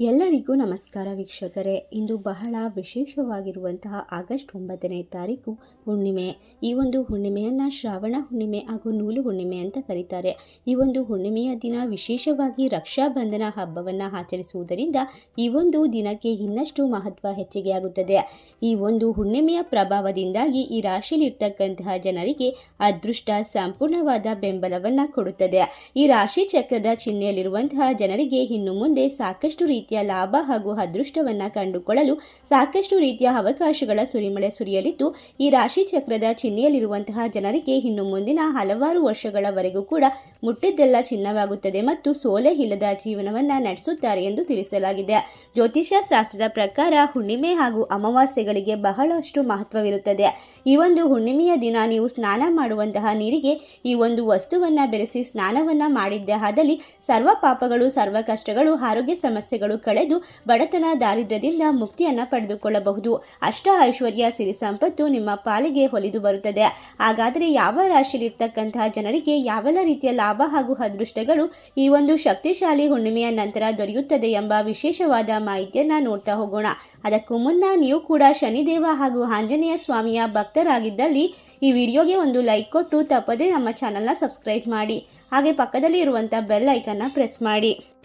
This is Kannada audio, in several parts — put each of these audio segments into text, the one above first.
ಎಲ್ಲರಿಗೂ ನಮಸ್ಕಾರ ವೀಕ್ಷಕರೇ. ಇಂದು ಬಹಳ ವಿಶೇಷವಾಗಿರುವಂತಹ ಆಗಸ್ಟ್ ಒಂಬತ್ತನೇ ತಾರೀಕು ಹುಣ್ಣಿಮೆ. ಈ ಒಂದು ಹುಣ್ಣಿಮೆಯನ್ನು ಶ್ರಾವಣ ಹುಣ್ಣಿಮೆ ಹಾಗೂ ನೂಲು ಹುಣ್ಣಿಮೆ ಅಂತ ಕರೀತಾರೆ. ಈ ಒಂದು ಹುಣ್ಣಿಮೆಯ ದಿನ ವಿಶೇಷವಾಗಿ ರಕ್ಷಾಬಂಧನ ಹಬ್ಬವನ್ನು ಆಚರಿಸುವುದರಿಂದ ಈ ಒಂದು ದಿನಕ್ಕೆ ಇನ್ನಷ್ಟು ಮಹತ್ವ ಹೆಚ್ಚಿಗೆ ಆಗುತ್ತದೆ ಈ ಒಂದು ಹುಣ್ಣಿಮೆಯ ಪ್ರಭಾವದಿಂದಾಗಿ ಈ ರಾಶಿಯಲ್ಲಿರ್ತಕ್ಕಂತಹ ಜನರಿಗೆ ಅದೃಷ್ಟ ಸಂಪೂರ್ಣವಾದ ಬೆಂಬಲವನ್ನು ಕೊಡುತ್ತದೆ. ಈ ರಾಶಿ ಚಕ್ರದ ಚಿಹ್ನೆಯಲ್ಲಿರುವಂತಹ ಜನರಿಗೆ ಇನ್ನು ಮುಂದೆ ಸಾಕಷ್ಟು ರೀತಿಯ ಲಾಭ ಹಾಗೂ ಅದೃಷ್ಟವನ್ನ ಕಂಡುಕೊಳ್ಳಲು ಸಾಕಷ್ಟು ರೀತಿಯ ಅವಕಾಶಗಳ ಸುರಿಮಳೆ ಸುರಿಯಲಿದ್ದು, ಈ ರಾಶಿ ಚಕ್ರದ ಚಿಹ್ನೆಯಲ್ಲಿರುವಂತಹ ಜನರಿಗೆ ಇನ್ನು ಮುಂದಿನ ಹಲವಾರು ವರ್ಷಗಳವರೆಗೂ ಕೂಡ ಮುಟ್ಟಿದ್ದೆಲ್ಲ ಚಿನ್ನವಾಗುತ್ತದೆ ಮತ್ತು ಸೋಲೆ ಇಲ್ಲದ ಜೀವನವನ್ನ ನಡೆಸುತ್ತಾರೆ ಎಂದು ತಿಳಿಸಲಾಗಿದೆ. ಜ್ಯೋತಿಷ್ಯ ಶಾಸ್ತ್ರದ ಪ್ರಕಾರ ಹುಣ್ಣಿಮೆ ಹಾಗೂ ಅಮಾವಾಸ್ಯೆಗಳಿಗೆ ಬಹಳಷ್ಟು ಮಹತ್ವವಿರುತ್ತದೆ. ಈ ಒಂದು ಹುಣ್ಣಿಮೆಯ ದಿನ ನೀವು ಸ್ನಾನ ಮಾಡುವಂತಹ ನೀರಿಗೆ ಈ ಒಂದು ವಸ್ತುವನ್ನ ಬೆರೆಸಿ ಸ್ನಾನವನ್ನ ಮಾಡಿದ್ದೆ ಆದಲ್ಲಿ ಸರ್ವ ಪಾಪಗಳು, ಸರ್ವ ಕಷ್ಟಗಳು, ಆರೋಗ್ಯ ಸಮಸ್ಯೆಗಳು ಕಳೆದು ಬಡತನ ದಾರಿದ್ರ್ಯದಿಂದ ಮುಕ್ತಿಯನ್ನ ಪಡೆದುಕೊಳ್ಳಬಹುದು. ಅಷ್ಟ ಐಶ್ವರ್ಯ ಸಿರಿ ಸಂಪತ್ತು ನಿಮ್ಮ ಪಾಲಿಗೆ ಹೊಲಿದು ಬರುತ್ತದೆ. ಹಾಗಾದರೆ ಯಾವ ರಾಶಿಯಲ್ಲಿರ್ತಕ್ಕಂತಹ ಜನರಿಗೆ ಯಾವೆಲ್ಲ ರೀತಿಯ ಲಾಭ ಹಾಗೂ ಅದೃಷ್ಟಗಳು ಈ ಒಂದು ಶಕ್ತಿಶಾಲಿ ಹುಣ್ಣಿಮೆಯ ನಂತರ ದೊರೆಯುತ್ತದೆ ಎಂಬ ವಿಶೇಷವಾದ ಮಾಹಿತಿಯನ್ನ ನೋಡ್ತಾ ಹೋಗೋಣ. ಅದಕ್ಕೂ ಮುನ್ನ ನೀವು ಕೂಡ ಶನಿದೇವ ಹಾಗೂ ಆಂಜನೇಯ ಸ್ವಾಮಿಯ ಭಕ್ತರಾಗಿದ್ದಲ್ಲಿ ಈ ವಿಡಿಯೋಗೆ ಒಂದು ಲೈಕ್ ಕೊಟ್ಟು ತಪ್ಪದೇ ನಮ್ಮ ಚಾನಲ್ನ ಸಬ್ಸ್ಕ್ರೈಬ್ ಮಾಡಿ. ಹಾಗೆ ಪಕ್ಕದಲ್ಲಿ ಇರುವಂಥ ಬೆಲ್ ಐಕನ್ನ ಪ್ರೆಸ್ ಮಾಡಿ.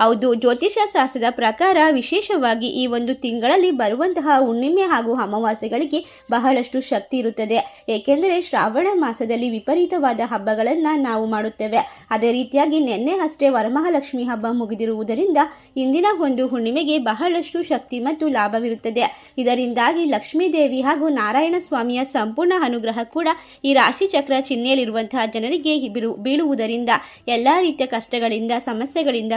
ಹೌದು, ಜ್ಯೋತಿಷ್ಯ ಶಾಸ್ತ್ರದ ಪ್ರಕಾರ ವಿಶೇಷವಾಗಿ ಈ ಒಂದು ತಿಂಗಳಲ್ಲಿ ಬರುವಂತಹ ಹುಣ್ಣಿಮೆ ಹಾಗೂ ಅಮಾವಾಸ್ಯೆಗಳಿಗೆ ಬಹಳಷ್ಟು ಶಕ್ತಿ ಇರುತ್ತದೆ. ಏಕೆಂದರೆ ಶ್ರಾವಣ ಮಾಸದಲ್ಲಿ ವಿಪರೀತವಾದ ಹಬ್ಬಗಳನ್ನು ನಾವು ಮಾಡುತ್ತೇವೆ. ಅದೇ ರೀತಿಯಾಗಿ ನಿನ್ನೆ ಅಷ್ಟೇ ವರಮಹಾಲಕ್ಷ್ಮಿ ಹಬ್ಬ ಮುಗಿದಿರುವುದರಿಂದ ಇಂದಿನ ಒಂದು ಹುಣ್ಣಿಮೆಗೆ ಬಹಳಷ್ಟು ಶಕ್ತಿ ಮತ್ತು ಲಾಭವಿರುತ್ತದೆ. ಇದರಿಂದಾಗಿ ಲಕ್ಷ್ಮೀದೇವಿ ಹಾಗೂ ನಾರಾಯಣ ಸ್ವಾಮಿಯ ಸಂಪೂರ್ಣ ಅನುಗ್ರಹ ಕೂಡ ಈ ರಾಶಿ ಚಕ್ರ ಚಿಹ್ನೆಯಲ್ಲಿರುವಂತಹ ಜನರಿಗೆ ಬೀಳು, ಬೀಳುವುದರಿಂದ ಎಲ್ಲ ರೀತಿಯ ಕಷ್ಟಗಳಿಂದ, ಸಮಸ್ಯೆಗಳಿಂದ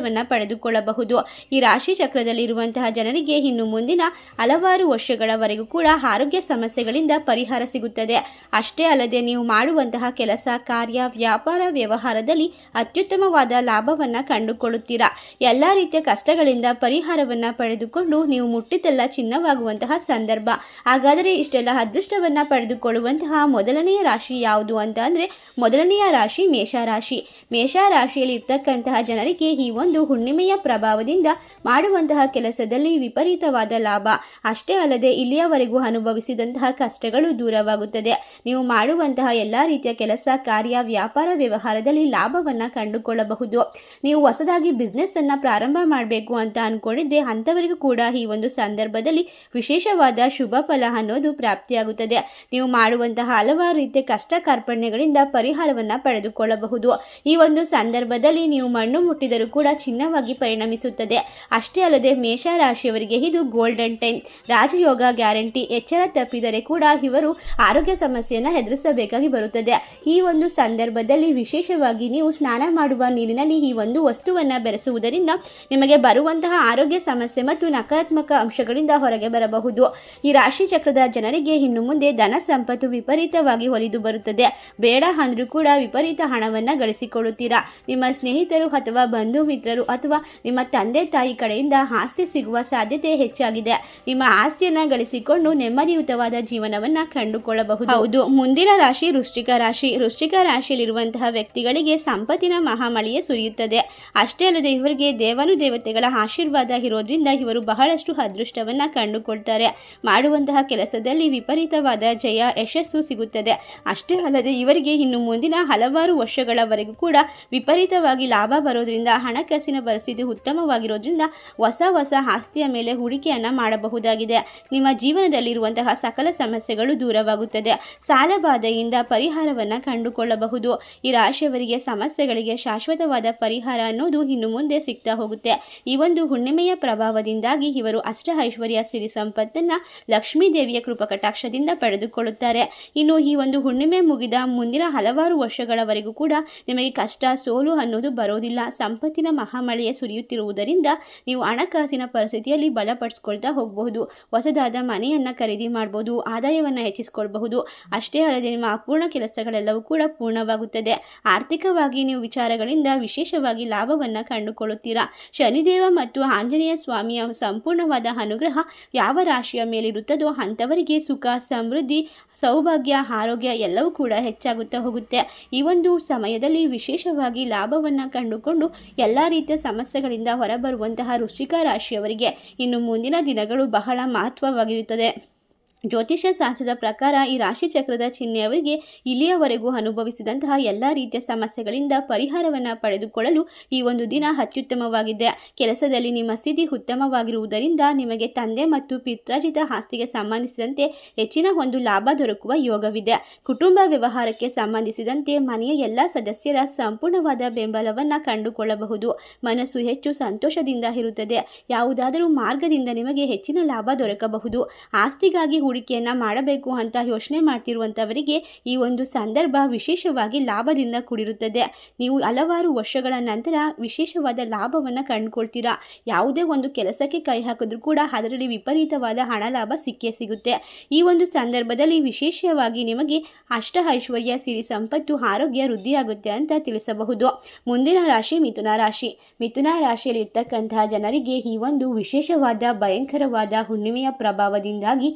ಪರಿಹಾರವನ್ನು ಪಡೆದುಕೊಳ್ಳಬಹುದು. ಈ ರಾಶಿ ಚಕ್ರದಲ್ಲಿರುವಂತಹ ಜನರಿಗೆ ಇನ್ನು ಮುಂದಿನ ಹಲವಾರು ವರ್ಷಗಳವರೆಗೂ ಕೂಡ ಆರೋಗ್ಯ ಸಮಸ್ಯೆಗಳಿಂದ ಪರಿಹಾರ ಸಿಗುತ್ತದೆ. ಅಷ್ಟೇ ಅಲ್ಲದೆ ನೀವು ಮಾಡುವಂತಹ ಕೆಲಸ, ಕಾರ್ಯ, ವ್ಯಾಪಾರ ವ್ಯವಹಾರದಲ್ಲಿ ಅತ್ಯುತ್ತಮವಾದ ಲಾಭವನ್ನು ಕಂಡುಕೊಳ್ಳುತ್ತೀರಾ? ಎಲ್ಲ ರೀತಿಯ ಕಷ್ಟಗಳಿಂದ ಪರಿಹಾರವನ್ನು ಪಡೆದುಕೊಂಡು ನೀವು ಮುಟ್ಟಿದ್ದೆಲ್ಲ ಚಿನ್ನವಾಗುವಂತಹ ಸಂದರ್ಭ. ಹಾಗಾದರೆ ಇಷ್ಟೆಲ್ಲ ಅದೃಷ್ಟವನ್ನು ಪಡೆದುಕೊಳ್ಳುವಂತಹ ಮೊದಲನೆಯ ರಾಶಿ ಯಾವುದು ಅಂತ ಅಂದರೆ ಮೊದಲನೆಯ ರಾಶಿ ಮೇಷರಾಶಿ. ಮೇಷ ರಾಶಿಯಲ್ಲಿ ಇರ್ತಕ್ಕಂತಹ ಜನರಿಗೆ ಈ ಹುಣ್ಣಿಮೆಯ ಪ್ರಭಾವದಿಂದ ಮಾಡುವಂತಹ ಕೆಲಸದಲ್ಲಿ ವಿಪರೀತವಾದ ಲಾಭ. ಅಷ್ಟೇ ಅಲ್ಲದೆ ಇಲ್ಲಿಯವರೆಗೂ ಅನುಭವಿಸಿದಂತಹ ಕಷ್ಟಗಳು ದೂರವಾಗುತ್ತದೆ. ನೀವು ಮಾಡುವಂತಹ ಎಲ್ಲ ರೀತಿಯ ಕೆಲಸ, ಕಾರ್ಯ, ವ್ಯಾಪಾರ ವ್ಯವಹಾರದಲ್ಲಿ ಲಾಭವನ್ನು ಕಂಡುಕೊಳ್ಳಬಹುದು. ನೀವು ಹೊಸದಾಗಿ ಬಿಸ್ನೆಸ್ ಅನ್ನ ಪ್ರಾರಂಭ ಮಾಡಬೇಕು ಅಂತ ಅನ್ಕೊಂಡಿದ್ರೆ ಅಂಥವರಿಗೂ ಕೂಡ ಈ ಒಂದು ಸಂದರ್ಭದಲ್ಲಿ ವಿಶೇಷವಾದ ಶುಭ ಫಲ ಅನ್ನೋದು ಪ್ರಾಪ್ತಿಯಾಗುತ್ತದೆ. ನೀವು ಮಾಡುವಂತಹ ಹಲವಾರು ರೀತಿಯ ಕಷ್ಟ ಕಾರ್ಪಣ್ಯಗಳಿಂದ ಪರಿಹಾರವನ್ನು ಪಡೆದುಕೊಳ್ಳಬಹುದು. ಈ ಒಂದು ಸಂದರ್ಭದಲ್ಲಿ ನೀವು ಮಣ್ಣು ಮುಟ್ಟಿದರೂ ಕೂಡ ಚಿನ್ನವಾಗಿ ಪರಿಣಮಿಸುತ್ತದೆ. ಅಷ್ಟೇ ಅಲ್ಲದೆ ಮೇಷ ರಾಶಿಯವರಿಗೆ ಇದು ಗೋಲ್ಡನ್ ಟೈಮ್ ರಾಜಯೋಗ ಗ್ಯಾರಂಟಿ ಎಚ್ಚರ ತಪ್ಪಿದರೆ ಕೂಡ ಇವರು ಆರೋಗ್ಯ ಸಮಸ್ಯೆಯನ್ನು ಎದುರಿಸಬೇಕಾಗಿ ಬರುತ್ತದೆ. ಈ ಒಂದು ಸಂದರ್ಭದಲ್ಲಿ ವಿಶೇಷವಾಗಿ ನೀವು ಸ್ನಾನ ಮಾಡುವ ನೀರಿನಲ್ಲಿ ಈ ಒಂದು ವಸ್ತುವನ್ನು ಬೆರೆಸುವುದರಿಂದ ನಿಮಗೆ ಬರುವಂತಹ ಆರೋಗ್ಯ ಸಮಸ್ಯೆ ಮತ್ತು ನಕಾರಾತ್ಮಕ ಅಂಶಗಳಿಂದ ಹೊರಗೆ ಬರಬಹುದು. ಈ ರಾಶಿ ಚಕ್ರದ ಜನರಿಗೆ ಇನ್ನು ಮುಂದೆ ಧನ ಸಂಪತ್ತು ವಿಪರೀತವಾಗಿ ಒಲಿದು ಬರುತ್ತದೆ. ಬೇಡ ಅಂದ್ರೂ ಕೂಡ ವಿಪರೀತ ಹಣವನ್ನು ಗಳಿಸಿಕೊಳ್ಳುತ್ತೀರಾ? ನಿಮ್ಮ ಸ್ನೇಹಿತರು ಅಥವಾ ಬಂಧು ಮಿತ್ರರು ಅಥವಾ ನಿಮ್ಮ ತಂದೆ ತಾಯಿ ಕಡೆಯಿಂದ ಆಸ್ತಿ ಸಿಗುವ ಸಾಧ್ಯತೆ ಹೆಚ್ಚಾಗಿದೆ. ನಿಮ್ಮ ಆಸ್ತಿಯನ್ನು ಗಳಿಸಿಕೊಂಡು ನೆಮ್ಮದಿಯುತವಾದ ಜೀವನವನ್ನ ಕಂಡುಕೊಳ್ಳಬಹುದು. ಹೌದು. ಮುಂದಿನ ರಾಶಿ ವೃಷ್ಟಿಕ ರಾಶಿ. ವೃಷ್ಟಿಕ ರಾಶಿಯಲ್ಲಿರುವಂತಹ ವ್ಯಕ್ತಿಗಳಿಗೆ ಸಂಪತ್ತಿನ ಮಹಾಮಳೆಯೇ ಸುರಿಯುತ್ತದೆ. ಅಷ್ಟೇ ಅಲ್ಲದೆ ಇವರಿಗೆ ದೇವನು ದೇವತೆಗಳ ಆಶೀರ್ವಾದ ಇರೋದ್ರಿಂದ ಇವರು ಬಹಳಷ್ಟು ಅದೃಷ್ಟವನ್ನ ಕಂಡುಕೊಳ್ತಾರೆ. ಮಾಡುವಂತಹ ಕೆಲಸದಲ್ಲಿ ವಿಪರೀತವಾದ ಜಯ ಯಶಸ್ಸು ಸಿಗುತ್ತದೆ. ಅಷ್ಟೇ ಅಲ್ಲದೆ ಇವರಿಗೆ ಇನ್ನು ಮುಂದಿನ ಹಲವಾರು ವರ್ಷಗಳವರೆಗೂ ಕೂಡ ವಿಪರೀತವಾಗಿ ಲಾಭ ಬರೋದ್ರಿಂದ ಹಣ ಹಣಕಾಸಿನ ಪರಿಸ್ಥಿತಿ ಉತ್ತಮವಾಗಿರೋದ್ರಿಂದ ಹೊಸ ಹೊಸ ಆಸ್ತಿಯ ಮೇಲೆ ಹೂಡಿಕೆಯನ್ನು ಮಾಡಬಹುದಾಗಿದೆ. ನಿಮ್ಮ ಜೀವನದಲ್ಲಿರುವಂತಹ ಸಕಲ ಸಮಸ್ಯೆಗಳು ದೂರವಾಗುತ್ತದೆ. ಸಾಲಬಾಧೆಯಿಂದ ಪರಿಹಾರವನ್ನು ಕಂಡುಕೊಳ್ಳಬಹುದು. ಈ ರಾಶಿಯವರಿಗೆ ಸಮಸ್ಯೆಗಳಿಗೆ ಶಾಶ್ವತವಾದ ಪರಿಹಾರ ಅನ್ನೋದು ಇನ್ನು ಮುಂದೆ ಸಿಗ್ತಾ ಹೋಗುತ್ತೆ. ಈ ಒಂದು ಹುಣ್ಣಿಮೆಯ ಪ್ರಭಾವದಿಂದಾಗಿ ಇವರು ಅಷ್ಟ ಐಶ್ವರ್ಯ ಸಿರಿ ಸಂಪತ್ತನ್ನು ಲಕ್ಷ್ಮೀ ದೇವಿಯ ಕೃಪಕಟಾಕ್ಷದಿಂದ ಪಡೆದುಕೊಳ್ಳುತ್ತಾರೆ. ಇನ್ನು ಈ ಒಂದು ಹುಣ್ಣಿಮೆ ಮುಗಿದ ಮುಂದಿನ ಹಲವಾರು ವರ್ಷಗಳವರೆಗೂ ಕೂಡ ನಿಮಗೆ ಕಷ್ಟ ಸೋಲು ಅನ್ನೋದು ಬರೋದಿಲ್ಲ. ಸಂಪತ್ತಿನ ಮಹಾಮಳೆಯೇ ಸುರಿಯುತ್ತಿರುವುದರಿಂದ ನೀವು ಹಣಕಾಸಿನ ಪರಿಸ್ಥಿತಿಯಲ್ಲಿ ಬಲಪಡಿಸ್ಕೊಳ್ತಾ ಹೋಗಬಹುದು. ಹೊಸದಾದ ಮನೆಯನ್ನು ಖರೀದಿ ಮಾಡಬಹುದು ಆದಾಯವನ್ನು ಹೆಚ್ಚಿಸಿಕೊಳ್ಬಹುದು. ಅಷ್ಟೇ ಅಲ್ಲದೆ ನಿಮ್ಮ ಅಪೂರ್ಣ ಕೆಲಸಗಳೆಲ್ಲವೂ ಕೂಡ ಪೂರ್ಣವಾಗುತ್ತದೆ. ಆರ್ಥಿಕವಾಗಿ ನೀವು ವಿಚಾರಗಳಿಂದ ವಿಶೇಷವಾಗಿ ಲಾಭವನ್ನು ಕಂಡುಕೊಳ್ಳುತ್ತೀರಾ? ಶನಿದೇವ ಮತ್ತು ಆಂಜನೇಯ ಸ್ವಾಮಿಯ ಸಂಪೂರ್ಣವಾದ ಅನುಗ್ರಹ ಯಾವ ರಾಶಿಯ ಮೇಲಿರುತ್ತದೋ ಅಂಥವರಿಗೆ ಸುಖ, ಸಮೃದ್ಧಿ, ಸೌಭಾಗ್ಯ, ಆರೋಗ್ಯ ಎಲ್ಲವೂ ಕೂಡ ಹೆಚ್ಚಾಗುತ್ತಾ ಹೋಗುತ್ತೆ. ಈ ಒಂದು ಸಮಯದಲ್ಲಿ ವಿಶೇಷವಾಗಿ ಲಾಭವನ್ನು ಕಂಡುಕೊಂಡು ಎಲ್ಲ ರೀತಿಯ ಸಮಸ್ಯೆಗಳಿಂದ ಹೊರಬರುವಂತಹ ವೃಶ್ಚಿಕ ರಾಶಿಯವರಿಗೆ ಇನ್ನು ಮುಂದಿನ ದಿನಗಳು ಬಹಳ ಮಹತ್ವವಾಗಿರುತ್ತದೆ. ಜ್ಯೋತಿಷ್ಯ ಶಾಸ್ತ್ರದ ಪ್ರಕಾರ ಈ ರಾಶಿ ಚಕ್ರದ ಚಿಹ್ನೆಯವರಿಗೆ ಇಲ್ಲಿಯವರೆಗೂ ಅನುಭವಿಸಿದಂತಹ ಎಲ್ಲ ರೀತಿಯ ಸಮಸ್ಯೆಗಳಿಂದ ಪರಿಹಾರವನ್ನು ಪಡೆದುಕೊಳ್ಳಲು ಈ ಒಂದು ದಿನ ಅತ್ಯುತ್ತಮವಾಗಿದೆ. ಕೆಲಸದಲ್ಲಿ ನಿಮ್ಮ ಸ್ಥಿತಿ ಉತ್ತಮವಾಗಿರುವುದರಿಂದ ನಿಮಗೆ ತಂದೆ ಮತ್ತು ಪಿತ್ರಾಜಿತ ಆಸ್ತಿಗೆ ಸಂಬಂಧಿಸಿದಂತೆ ಹೆಚ್ಚಿನ ಒಂದು ಲಾಭ ದೊರಕುವ ಯೋಗವಿದೆ. ಕುಟುಂಬ ವ್ಯವಹಾರಕ್ಕೆ ಸಂಬಂಧಿಸಿದಂತೆ ಮನೆಯ ಎಲ್ಲ ಸದಸ್ಯರ ಸಂಪೂರ್ಣವಾದ ಬೆಂಬಲವನ್ನು ಕಂಡುಕೊಳ್ಳಬಹುದು. ಮನಸ್ಸು ಹೆಚ್ಚು ಸಂತೋಷದಿಂದ ಇರುತ್ತದೆ. ಯಾವುದಾದರೂ ಮಾರ್ಗದಿಂದ ನಿಮಗೆ ಹೆಚ್ಚಿನ ಲಾಭ ದೊರಕಬಹುದು. ಆಸ್ತಿಗಾಗಿ ಹೂಡಿಕೆಯನ್ನು ಮಾಡಬೇಕು ಅಂತ ಯೋಚನೆ ಮಾಡ್ತಿರುವಂಥವರಿಗೆ ಈ ಒಂದು ಸಂದರ್ಭ ವಿಶೇಷವಾಗಿ ಲಾಭದಿಂದ ಕೂಡಿರುತ್ತದೆ. ನೀವು ಹಲವಾರು ವರ್ಷಗಳ ನಂತರ ವಿಶೇಷವಾದ ಲಾಭವನ್ನು ಕಂಡುಕೊಳ್ತೀರಾ. ಯಾವುದೇ ಒಂದು ಕೆಲಸಕ್ಕೆ ಕೈ ಹಾಕಿದ್ರೂ ಕೂಡ ಅದರಲ್ಲಿ ವಿಪರೀತವಾದ ಹಣ ಲಾಭ ಸಿಕ್ಕೇ ಸಿಗುತ್ತೆ. ಈ ಒಂದು ಸಂದರ್ಭದಲ್ಲಿ ವಿಶೇಷವಾಗಿ ನಿಮಗೆ ಅಷ್ಟ ಐಶ್ವರ್ಯ, ಸಿರಿ ಸಂಪತ್ತು, ಆರೋಗ್ಯ ವೃದ್ಧಿಯಾಗುತ್ತೆ ಅಂತ ತಿಳಿಸಬಹುದು. ಮುಂದಿನ ರಾಶಿ ಮಿಥುನ ರಾಶಿ. ಮಿಥುನ ರಾಶಿಯಲ್ಲಿ ಇರ್ತಕ್ಕಂತಹ ಜನರಿಗೆ ಈ ಒಂದು ವಿಶೇಷವಾದ, ಭಯಂಕರವಾದ ಹುಣ್ಣಿಮೆಯ ಪ್ರಭಾವದಿಂದಾಗಿ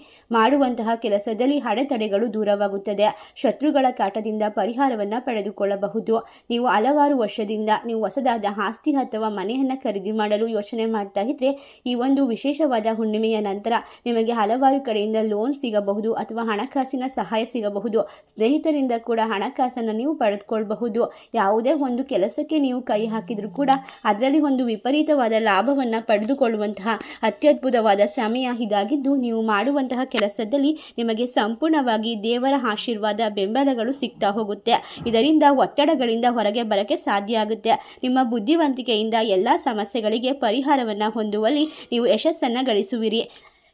ಮಾಡುವಂತಹ ಕೆಲಸದಲ್ಲಿ ಅಡೆತಡೆಗಳು ದೂರವಾಗುತ್ತದೆ. ಶತ್ರುಗಳ ಕಾಟದಿಂದ ಪರಿಹಾರವನ್ನು ಪಡೆದುಕೊಳ್ಳಬಹುದು. ನೀವು ಹಲವಾರು ವರ್ಷದಿಂದ ನೀವು ಹೊಸದಾದ ಆಸ್ತಿ ಅಥವಾ ಮನೆಯನ್ನು ಖರೀದಿ ಮಾಡಲು ಯೋಚನೆ ಮಾಡ್ತಾ ಇದ್ರೆ, ಈ ಒಂದು ವಿಶೇಷವಾದ ಹುಣ್ಣಿಮೆಯ ನಂತರ ನಿಮಗೆ ಹಲವಾರು ಕಡೆಯಿಂದ ಲೋನ್ ಸಿಗಬಹುದು ಅಥವಾ ಹಣಕಾಸಿನ ಸಹಾಯ ಸಿಗಬಹುದು. ಸ್ನೇಹಿತರಿಂದ ಕೂಡ ಹಣಕಾಸನ್ನು ನೀವು ಪಡೆದುಕೊಳ್ಳಬಹುದು ಯಾವುದೇ ಒಂದು ಕೆಲಸಕ್ಕೆ ನೀವು ಕೈ ಹಾಕಿದರೂ ಕೂಡ ಅದರಲ್ಲಿ ಒಂದು ವಿಪರೀತವಾದ ಲಾಭವನ್ನು ಪಡೆದುಕೊಳ್ಳುವಂತಹ ಅತ್ಯದ್ಭುತವಾದ ಸಮಯ ಇದಾಗಿದ್ದು, ನೀವು ಮಾಡುವಂತಹ ಕೆಲಸದಲ್ಲಿ ನಿಮಗೆ ಸಂಪೂರ್ಣವಾಗಿ ದೇವರ ಆಶೀರ್ವಾದ ಬೆಂಬಲಗಳು ಸಿಗ್ತಾ ಹೋಗುತ್ತೆ. ಇದರಿಂದ ಒತ್ತಡಗಳಿಂದ ಹೊರಗೆ ಬರಕ್ಕೆ ಸಾಧ್ಯ ಆಗುತ್ತೆ. ನಿಮ್ಮ ಬುದ್ಧಿವಂತಿಕೆಯಿಂದ ಎಲ್ಲ ಸಮಸ್ಯೆಗಳಿಗೆ ಪರಿಹಾರವನ್ನು ಹೊಂದುವಲ್ಲಿ ನೀವು ಯಶಸ್ಸನ್ನು ಗಳಿಸುವಿರಿ.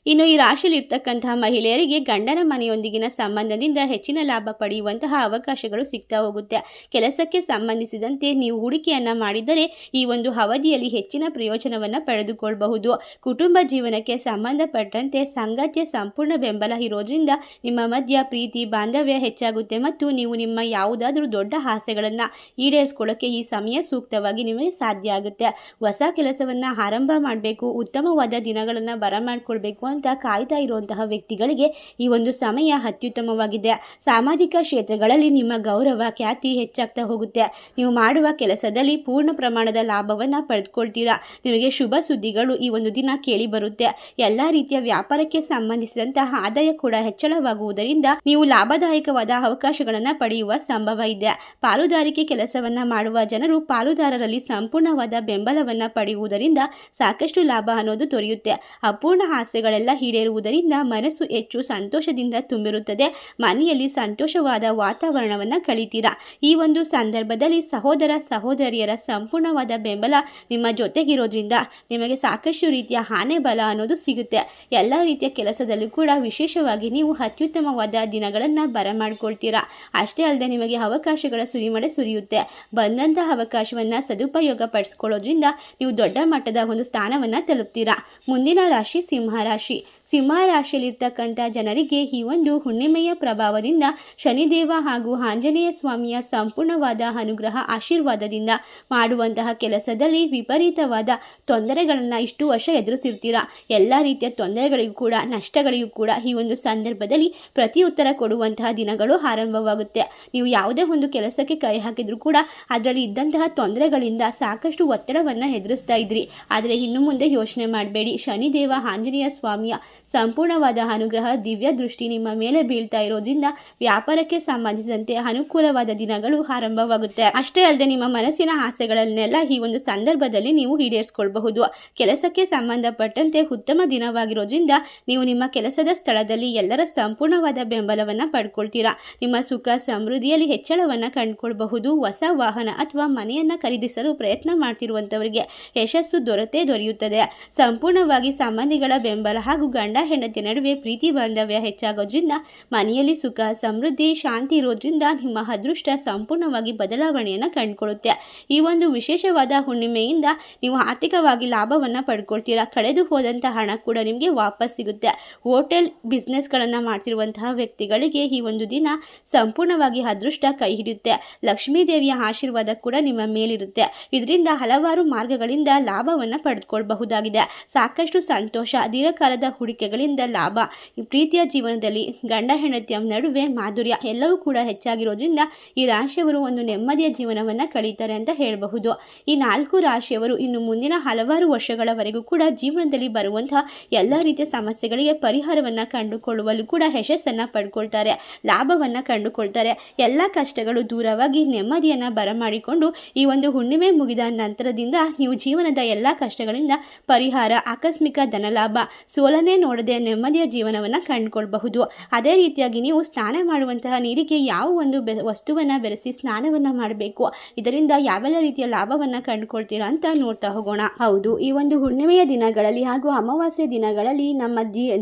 ಇನ್ನು ಈ ರಾಶಿಯಲ್ಲಿ ಇರ್ತಕ್ಕಂತಹ ಮಹಿಳೆಯರಿಗೆ ಗಂಡನ ಮನೆಯೊಂದಿಗಿನ ಸಂಬಂಧದಿಂದ ಹೆಚ್ಚಿನ ಲಾಭ ಪಡೆಯುವಂತಹ ಅವಕಾಶಗಳು ಸಿಗ್ತಾ ಹೋಗುತ್ತೆ. ಕೆಲಸಕ್ಕೆ ಸಂಬಂಧಿಸಿದಂತೆ ನೀವು ಹೂಡಿಕೆಯನ್ನು ಮಾಡಿದರೆ ಈ ಒಂದು ಅವಧಿಯಲ್ಲಿ ಹೆಚ್ಚಿನ ಪ್ರಯೋಜನವನ್ನು ಪಡೆದುಕೊಳ್ಳಬಹುದು ಕುಟುಂಬ ಜೀವನಕ್ಕೆ ಸಂಬಂಧಪಟ್ಟಂತೆ ಸಂಗಾತಿಯ ಸಂಪೂರ್ಣ ಬೆಂಬಲ ಇರೋದ್ರಿಂದ ನಿಮ್ಮ ಮಧ್ಯ ಪ್ರೀತಿ, ಬಾಂಧವ್ಯ ಹೆಚ್ಚಾಗುತ್ತೆ ಮತ್ತು ನೀವು ನಿಮ್ಮ ಯಾವುದಾದರೂ ದೊಡ್ಡ ಆಸೆಗಳನ್ನು ಈಡೇರಿಸ್ಕೊಳ್ಳೋಕ್ಕೆ ಈ ಸಮಯ ಸೂಕ್ತವಾಗಿ ನಿಮಗೆ ಸಾಧ್ಯ ಆಗುತ್ತೆ. ಹೊಸ ಕೆಲಸವನ್ನು ಆರಂಭ ಮಾಡಬೇಕು, ಉತ್ತಮವಾದ ದಿನಗಳನ್ನು ಬರಮಾಡ್ಕೊಳ್ಬೇಕು ಅಂತ ಕಾಯ್ತಾ ಇರುವಂತಹ ವ್ಯಕ್ತಿಗಳಿಗೆ ಈ ಒಂದು ಸಮಯ ಅತ್ಯುತ್ತಮವಾಗಿದೆ. ಸಾಮಾಜಿಕ ಕ್ಷೇತ್ರಗಳಲ್ಲಿ ನಿಮ್ಮ ಗೌರವ ಖ್ಯಾತಿ ಹೆಚ್ಚಾಗ್ತಾ ಹೋಗುತ್ತೆ. ನೀವು ಮಾಡುವ ಕೆಲಸದಲ್ಲಿ ಪೂರ್ಣ ಪ್ರಮಾಣದ ಲಾಭವನ್ನು ಪಡೆದುಕೊಳ್ತೀರಾ. ನಿಮಗೆ ಶುಭ ಸುದ್ದಿಗಳು ಈ ಒಂದು ದಿನ ಕೇಳಿ ಬರುತ್ತೆ. ಎಲ್ಲ ರೀತಿಯ ವ್ಯಾಪಾರಕ್ಕೆ ಸಂಬಂಧಿಸಿದಂತಹ ಆದಾಯ ಕೂಡ ಹೆಚ್ಚಳವಾಗುವುದರಿಂದ ನೀವು ಲಾಭದಾಯಕವಾದ ಅವಕಾಶಗಳನ್ನು ಪಡೆಯುವ ಸಂಭವ ಇದೆ. ಪಾಲುದಾರಿಕೆ ಕೆಲಸವನ್ನ ಮಾಡುವ ಜನರು ಪಾಲುದಾರರಲ್ಲಿ ಸಂಪೂರ್ಣವಾದ ಬೆಂಬಲವನ್ನು ಪಡೆಯುವುದರಿಂದ ಸಾಕಷ್ಟು ಲಾಭ ಅನ್ನೋದು ದೊರೆಯುತ್ತೆ. ಅಪೂರ್ಣ ಆಸೆಗಳೆಲ್ಲ ಈಡೇರುವುದರಿಂದ ಮನಸ್ಸು ಹೆಚ್ಚು ಸಂತೋಷದಿಂದ ತುಂಬಿರುತ್ತದೆ. ಮನೆಯಲ್ಲಿ ಸಂತೋಷವಾದ ವಾತಾವರಣವನ್ನು ಕಳಿತೀರಾ? ಈ ಒಂದು ಸಂದರ್ಭದಲ್ಲಿ ಸಹೋದರ ಸಹೋದರಿಯರ ಸಂಪೂರ್ಣವಾದ ಬೆಂಬಲ ನಿಮ್ಮ ಜೊತೆಗಿರೋದ್ರಿಂದ ನಿಮಗೆ ಸಾಕಷ್ಟು ರೀತಿಯ ಆನೆ ಬಲ ಅನ್ನೋದು ಸಿಗುತ್ತೆ. ಎಲ್ಲ ರೀತಿಯ ಕೆಲಸದಲ್ಲೂ ಕೂಡ ವಿಶೇಷವಾಗಿ ನೀವು ಅತ್ಯುತ್ತಮವಾದ ದಿನಗಳನ್ನು ಬರಮಾಡ್ಕೊಳ್ತೀರಾ? ಅಷ್ಟೇ ಅಲ್ಲದೆ ನಿಮಗೆ ಅವಕಾಶಗಳ ಸುರಿಮಳೆ ಸುರಿಯುತ್ತೆ. ಬಂದಂತಹ ಅವಕಾಶವನ್ನು ಸದುಪಯೋಗ ಪಡಿಸ್ಕೊಳ್ಳೋದ್ರಿಂದ ನೀವು ದೊಡ್ಡ ಮಟ್ಟದ ಒಂದು ಸ್ಥಾನವನ್ನು ತಲುಪ್ತೀರಾ? ಮುಂದಿನ ರಾಶಿ, ಸಿಂಹ ರಾಶಿ. ಸಿಂಹ ರಾಶಿಯಲ್ಲಿರ್ತಕ್ಕಂಥ ಜನರಿಗೆ ಈ ಒಂದು ಹುಣ್ಣಿಮೆಯ ಪ್ರಭಾವದಿಂದ ಶನಿದೇವ ಹಾಗೂ ಆಂಜನೇಯ ಸ್ವಾಮಿಯ ಸಂಪೂರ್ಣವಾದ ಅನುಗ್ರಹ ಆಶೀರ್ವಾದದಿಂದ ಮಾಡುವಂತಹ ಕೆಲಸದಲ್ಲಿ ವಿಪರೀತವಾದ ತೊಂದರೆಗಳನ್ನು ಇಷ್ಟು ವರ್ಷ ಎದುರಿಸಿರ್ತೀರ? ಎಲ್ಲ ರೀತಿಯ ತೊಂದರೆಗಳಿಗೂ ಕೂಡ, ನಷ್ಟಗಳಿಗೂ ಕೂಡ ಈ ಒಂದು ಸಂದರ್ಭದಲ್ಲಿ ಪ್ರತಿ ಉತ್ತರ ಕೊಡುವಂತಹ ದಿನಗಳು ಆರಂಭವಾಗುತ್ತೆ. ನೀವು ಯಾವುದೇ ಒಂದು ಕೆಲಸಕ್ಕೆ ಕೈ ಹಾಕಿದರೂ ಕೂಡ ಅದರಲ್ಲಿ ಇದ್ದಂತಹ ತೊಂದರೆಗಳಿಂದ ಸಾಕಷ್ಟು ಒತ್ತಡವನ್ನು ಎದುರಿಸ್ತಾ ಇದ್ರಿ. ಆದರೆ ಇನ್ನು ಮುಂದೆ ಯೋಚನೆ ಮಾಡಬೇಡಿ. ಶನಿದೇವ, ಆಂಜನೇಯ ಸ್ವಾಮಿ ಭಾಗಸ್ವಾಮ್ಯ ಸಂಪೂರ್ಣವಾದ ಅನುಗ್ರಹ ದಿವ್ಯ ದೃಷ್ಟಿ ನಿಮ್ಮ ಮೇಲೆ ಬೀಳ್ತಾ ಇರೋದ್ರಿಂದ ವ್ಯಾಪಾರಕ್ಕೆ ಸಂಬಂಧಿಸಿದಂತೆ ಅನುಕೂಲವಾದ ದಿನಗಳು ಆರಂಭವಾಗುತ್ತೆ. ಅಷ್ಟೇ ಅಲ್ಲದೆ ನಿಮ್ಮ ಮನಸ್ಸಿನ ಆಸೆಗಳನ್ನೆಲ್ಲ ಈ ಒಂದು ಸಂದರ್ಭದಲ್ಲಿ ನೀವು ಈಡೇರಿಸಿಕೊಳ್ಬಹುದು. ಕೆಲಸಕ್ಕೆ ಸಂಬಂಧಪಟ್ಟಂತೆ ಉತ್ತಮ ದಿನವಾಗಿರೋದ್ರಿಂದ ನೀವು ನಿಮ್ಮ ಕೆಲಸದ ಸ್ಥಳದಲ್ಲಿ ಎಲ್ಲರ ಸಂಪೂರ್ಣವಾದ ಬೆಂಬಲವನ್ನು ಪಡ್ಕೊಳ್ತೀರಾ. ನಿಮ್ಮ ಸುಖ ಸಮೃದ್ಧಿಯಲ್ಲಿ ಹೆಚ್ಚಳವನ್ನು ಕಂಡುಕೊಳ್ಬಹುದು. ಹೊಸ ವಾಹನ ಅಥವಾ ಮನೆಯನ್ನು ಖರೀದಿಸಲು ಪ್ರಯತ್ನ ಮಾಡ್ತಿರುವಂಥವರಿಗೆ ಯಶಸ್ಸು ದೊರತೆ ದೊರೆಯುತ್ತದೆ. ಸಂಪೂರ್ಣವಾಗಿ ಸಂಬಂಧಿಗಳ ಬೆಂಬಲ ಹಾಗೂ ಗಂಡ ಹೆಂಡತಿ ನಡುವೆ ಪ್ರೀತಿ ಬಾಂಧವ್ಯ ಹೆಚ್ಚಾಗೋದ್ರಿಂದ, ಮನೆಯಲ್ಲಿ ಸುಖ, ಸಮೃದ್ಧಿ, ಶಾಂತಿ ಇರೋದ್ರಿಂದ ನಿಮ್ಮ ಅದೃಷ್ಟ ಸಂಪೂರ್ಣವಾಗಿ ಬದಲಾವಣೆಯನ್ನು ಕಂಡುಕೊಳ್ಳುತ್ತೆ. ಈ ಒಂದು ವಿಶೇಷವಾದ ಹುಣ್ಣಿಮೆಯಿಂದ ನೀವು ಆರ್ಥಿಕವಾಗಿ ಲಾಭವನ್ನು ಪಡ್ಕೊಳ್ತೀರಾ? ಕಳೆದು ಹೋದಂತಹ ಹಣ ಕೂಡ ನಿಮಗೆ ವಾಪಸ್ ಸಿಗುತ್ತೆ. ಹೋಟೆಲ್ ಬಿಸ್ನೆಸ್ಗಳನ್ನು ಮಾಡ್ತಿರುವಂತಹ ವ್ಯಕ್ತಿಗಳಿಗೆ ಈ ಒಂದು ದಿನ ಸಂಪೂರ್ಣವಾಗಿ ಅದೃಷ್ಟ ಕೈ ಹಿಡಿಯುತ್ತೆ. ಲಕ್ಷ್ಮೀ ದೇವಿಯ ಆಶೀರ್ವಾದ ಕೂಡ ನಿಮ್ಮ ಮೇಲಿರುತ್ತೆ. ಇದರಿಂದ ಹಲವಾರು ಮಾರ್ಗಗಳಿಂದ ಲಾಭವನ್ನು ಪಡೆದುಕೊಳ್ಳಬಹುದಾಗಿದೆ ಸಾಕಷ್ಟು ಸಂತೋಷ, ದೀರ್ಘಕಾಲದ ಹೂಡಿಕೆಗಳಿಂದ ಲಾಭ. ಈ ಪ್ರೀತಿಯ ಜೀವನದಲ್ಲಿ ಗಂಡ ಹೆಂಡತಿಯ ನಡುವೆ ಮಾಧುರ್ಯ ಎಲ್ಲವೂ ಕೂಡ ಹೆಚ್ಚಾಗಿರೋದ್ರಿಂದ ಈ ರಾಶಿಯವರು ಒಂದು ನೆಮ್ಮದಿಯ ಜೀವನವನ್ನು ಕಳೀತಾರೆ ಅಂತ ಹೇಳಬಹುದು. ಈ ನಾಲ್ಕು ರಾಶಿಯವರು ಇನ್ನು ಮುಂದಿನ ಹಲವಾರು ವರ್ಷಗಳವರೆಗೂ ಕೂಡ ಜೀವನದಲ್ಲಿ ಬರುವಂತಹ ಎಲ್ಲ ರೀತಿಯ ಸಮಸ್ಯೆಗಳಿಗೆ ಪರಿಹಾರವನ್ನು ಕಂಡುಕೊಳ್ಳುವಲ್ಲೂ ಕೂಡ ಯಶಸ್ಸನ್ನು ಪಡ್ಕೊಳ್ತಾರೆ, ಲಾಭವನ್ನು ಕಂಡುಕೊಳ್ತಾರೆ. ಎಲ್ಲ ಕಷ್ಟಗಳು ದೂರವಾಗಿ ನೆಮ್ಮದಿಯನ್ನು ಬರಮಾಡಿಕೊಂಡು ಈ ಒಂದು ಹುಣ್ಣಿಮೆ ಮುಗಿದ ನಂತರದಿಂದ ನೀವು ಜೀವನದ ಎಲ್ಲ ಕಷ್ಟಗಳಿಂದ ಪರಿಹಾರ, ಆಕಸ್ಮಿಕ ಧನಲಾಭ ಸೋಲನೆ ನೋಡದೆ ನೆಮ್ಮದಿಯ ಜೀವನವನ್ನು ಕಂಡುಕೊಳ್ಬಹುದು. ಅದೇ ರೀತಿಯಾಗಿ ನೀವು ಸ್ನಾನ ಮಾಡುವಂತಹ ನೀರಿಗೆ ಯಾವ ಒಂದು ಬೆ, ವಸ್ತುವನ್ನು ಬೆರೆಸಿ ಸ್ನಾನವನ್ನು ಮಾಡಬೇಕು. ಇದರಿಂದ ಯಾವೆಲ್ಲ ರೀತಿಯ ಲಾಭವನ್ನು ಕಂಡುಕೊಳ್ತೀರಾ ಅಂತ ನೋಡ್ತಾ ಹೋಗೋಣ. ಹೌದು, ಈ ಒಂದು ಹುಣ್ಣಿಮೆಯ ದಿನಗಳಲ್ಲಿ ಹಾಗೂ ಅಮಾವಾಸ್ಯೆ ದಿನಗಳಲ್ಲಿ ನಮ್ಮ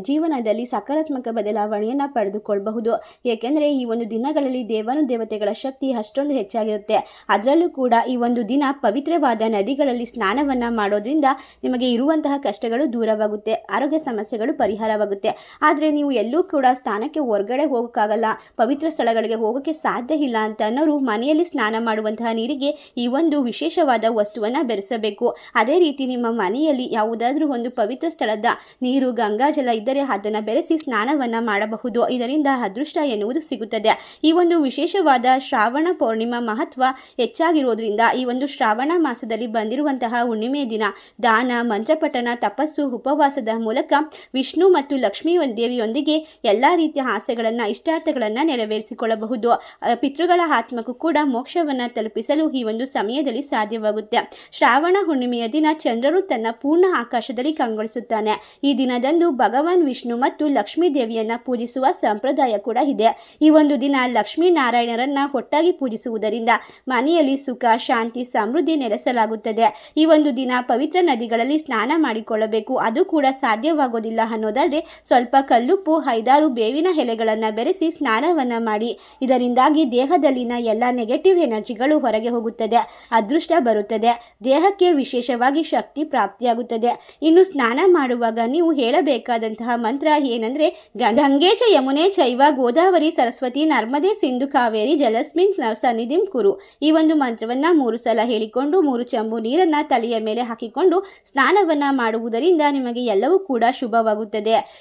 ಜೀವನದಲ್ಲಿ ಸಕಾರಾತ್ಮಕ ಬದಲಾವಣೆಯನ್ನು ಪಡೆದುಕೊಳ್ಳಬಹುದು ಏಕೆಂದರೆ ಈ ಒಂದು ದಿನಗಳಲ್ಲಿ ದೇವಾನು ದೇವತೆಗಳ ಶಕ್ತಿ ಅಷ್ಟೊಂದು ಹೆಚ್ಚಾಗಿರುತ್ತೆ. ಅದರಲ್ಲೂ ಕೂಡ ಈ ಒಂದು ದಿನ ಪವಿತ್ರವಾದ ನದಿಗಳಲ್ಲಿ ಸ್ನಾನವನ್ನು ಮಾಡೋದ್ರಿಂದ ನಿಮಗೆ ಇರುವಂತಹ ಕಷ್ಟಗಳು ದೂರವಾಗುತ್ತೆ. ಆರೋಗ್ಯ ಸಮಸ್ಯೆಗಳು ಪರಿಹಾರವಾಗುತ್ತೆ. ಆದರೆ ನೀವು ಎಲ್ಲೂ ಕೂಡ ಸ್ಥಾನಕ್ಕೆ ಹೊರಗಡೆ ಹೋಗೋಕ್ಕಾಗಲ್ಲ. ಪವಿತ್ರ ಸ್ಥಳಗಳಿಗೆ ಹೋಗೋಕ್ಕೆ ಸಾಧ್ಯ ಇಲ್ಲ ಅಂತ ಅನ್ನೋರು ಮನೆಯಲ್ಲಿ ಸ್ನಾನ ಮಾಡುವಂತಹ ನೀರಿಗೆ ಈ ಒಂದು ವಿಶೇಷವಾದ ವಸ್ತುವನ್ನು ಬೆರೆಸಬೇಕು. ಅದೇ ರೀತಿ ನಿಮ್ಮ ಮನೆಯಲ್ಲಿ ಯಾವುದಾದ್ರೂ ಒಂದು ಪವಿತ್ರ ಸ್ಥಳದ ನೀರು ಗಂಗಾಜಲ ಇದ್ದರೆ ಅದನ್ನು ಬೆರೆಸಿ ಸ್ನಾನವನ್ನು ಮಾಡಬಹುದು. ಇದರಿಂದ ಅದೃಷ್ಟ ಎನ್ನುವುದು ಸಿಗುತ್ತದೆ. ಈ ಒಂದು ವಿಶೇಷವಾದ ಶ್ರಾವಣ ಪೌರ್ಣಿಮಾ ಮಹತ್ವ ಹೆಚ್ಚಾಗಿರೋದ್ರಿಂದ ಈ ಒಂದು ಶ್ರಾವಣ ಮಾಸದಲ್ಲಿ ಬಂದಿರುವಂತಹ ಹುಣ್ಣಿಮೆ ದಿನ ದಾನ, ಮಂತ್ರಪಠಣ, ತಪಸ್ಸು, ಉಪವಾಸದ ಮೂಲಕ ವಿಷ್ಣು ಮತ್ತು ಲಕ್ಷ್ಮೀ ದೇವಿಯೊಂದಿಗೆ ಎಲ್ಲ ರೀತಿಯ ಆಸೆಗಳನ್ನು, ಇಷ್ಟಾರ್ಥಗಳನ್ನು ನೆರವೇರಿಸಿಕೊಳ್ಳಬಹುದು. ಪಿತೃಗಳ ಆತ್ಮಕ್ಕೂ ಕೂಡ ಮೋಕ್ಷವನ್ನು ತಲುಪಿಸಲು ಈ ಒಂದು ಸಮಯದಲ್ಲಿ ಸಾಧ್ಯವಾಗುತ್ತೆ. ಶ್ರಾವಣ ಹುಣ್ಣಿಮೆಯ ದಿನ ಚಂದ್ರರು ತನ್ನ ಪೂರ್ಣ ಆಕಾಶದಲ್ಲಿ ಕಂಗೊಳಿಸುತ್ತಾನೆ. ಈ ದಿನದಂದು ಭಗವಾನ್ ವಿಷ್ಣು ಮತ್ತು ಲಕ್ಷ್ಮೀ ದೇವಿಯನ್ನ ಪೂಜಿಸುವ ಸಂಪ್ರದಾಯ ಕೂಡ ಇದೆ. ಈ ಒಂದು ದಿನ ಲಕ್ಷ್ಮೀ ನಾರಾಯಣರನ್ನ ಒಟ್ಟಾಗಿ ಪೂಜಿಸುವುದರಿಂದ ಮನೆಯಲ್ಲಿ ಸುಖ, ಶಾಂತಿ, ಸಮೃದ್ಧಿ ನೆಲೆಸಲಾಗುತ್ತದೆ. ಈ ಒಂದು ದಿನ ಪವಿತ್ರ ನದಿಗಳಲ್ಲಿ ಸ್ನಾನ ಮಾಡಿಕೊಳ್ಳಬೇಕು. ಅದು ಕೂಡ ಸಾಧ್ಯವಾಗೋದಿಲ್ಲ ಅನ್ನೋದಾದ್ರೆ ಸ್ವಲ್ಪ ಕಲ್ಲುಪ್ಪು ಐದಾರು ಬೇವಿನ ಎಲೆಗಳನ್ನು ಬೆರೆಸಿ ಸ್ನಾನವನ್ನ ಮಾಡಿ. ಇದರಿಂದಾಗಿ ದೇಹದಲ್ಲಿನ ಎಲ್ಲ ನೆಗೆಟಿವ್ ಎನರ್ಜಿಗಳು ಹೊರಗೆ ಹೋಗುತ್ತದೆ. ಅದೃಷ್ಟ ಬರುತ್ತದೆ. ದೇಹಕ್ಕೆ ವಿಶೇಷವಾಗಿ ಶಕ್ತಿ ಪ್ರಾಪ್ತಿಯಾಗುತ್ತದೆ. ಇನ್ನು ಸ್ನಾನ ಮಾಡುವಾಗ ನೀವು ಹೇಳಬೇಕಾದಂತಹ ಮಂತ್ರ ಏನಂದ್ರೆ ಗಂಗೆ ಚ ಯಮುನೆ ಚೈವ ಗೋದಾವರಿ ಸರಸ್ವತಿ ನರ್ಮದೆ ಸಿಂಧು ಕಾವೇರಿ ಜಲಸ್ಮಿನ್ ಸನ್ನಿಧಿಂ ಕುರು. ಈ ಒಂದು ಮಂತ್ರವನ್ನ ಮೂರು ಸಲ ಹೇಳಿಕೊಂಡು ಮೂರು ಚಂಬು ನೀರನ್ನ ತಲೆಯ ಮೇಲೆ ಹಾಕಿಕೊಂಡು ಸ್ನಾನವನ್ನ ಮಾಡುವುದರಿಂದ ನಿಮಗೆ ಎಲ್ಲವೂ ಕೂಡ ಶುಭವಾಗುತ್ತದೆ.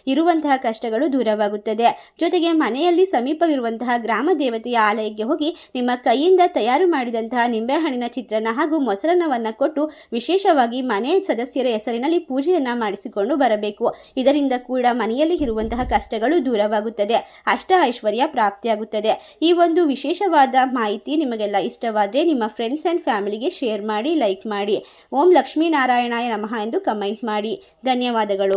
ಇರುವಂತಹ ಕಷ್ಟಗಳು ದೂರವಾಗುತ್ತದೆ. ಜೊತೆಗೆ ಮನೆಯಲ್ಲಿ ಸಮೀಪವಿರುವಂತಹ ಗ್ರಾಮ ದೇವತೆಯ ಆಲಯಕ್ಕೆ ಹೋಗಿ ನಿಮ್ಮ ಕೈಯಿಂದ ತಯಾರು ಮಾಡಿದಂತಹ ನಿಂಬೆಹಣ್ಣಿನ ಚಿತ್ರನ ಹಾಗೂ ಮೊಸರನ್ನವನ್ನು ಕೊಟ್ಟು ವಿಶೇಷವಾಗಿ ಮನೆ ಸದಸ್ಯರ ಹೆಸರಿನಲ್ಲಿ ಪೂಜೆಯನ್ನ ಮಾಡಿಸಿಕೊಂಡು ಬರಬೇಕು. ಇದರಿಂದ ಕೂಡ ಮನೆಯಲ್ಲಿ ಇರುವಂತಹ ಕಷ್ಟಗಳು ದೂರವಾಗುತ್ತದೆ. ಅಷ್ಟ ಐಶ್ವರ್ಯ ಪ್ರಾಪ್ತಿಯಾಗುತ್ತದೆ. ಈ ಒಂದು ವಿಶೇಷವಾದ ಮಾಹಿತಿ ನಿಮಗೆಲ್ಲ ಇಷ್ಟವಾದರೆ ನಿಮ್ಮ ಫ್ರೆಂಡ್ಸ್ ಆ್ಯಂಡ್ ಫ್ಯಾಮಿಲಿಗೆ ಶೇರ್ ಮಾಡಿ ಲೈಕ್ ಮಾಡಿ. ಓಂ ಲಕ್ಷ್ಮೀನಾರಾಯಣಾಯ ನಮಃ ಎಂದು ಕಮೆಂಟ್ ಮಾಡಿ. ಧನ್ಯವಾದಗಳು.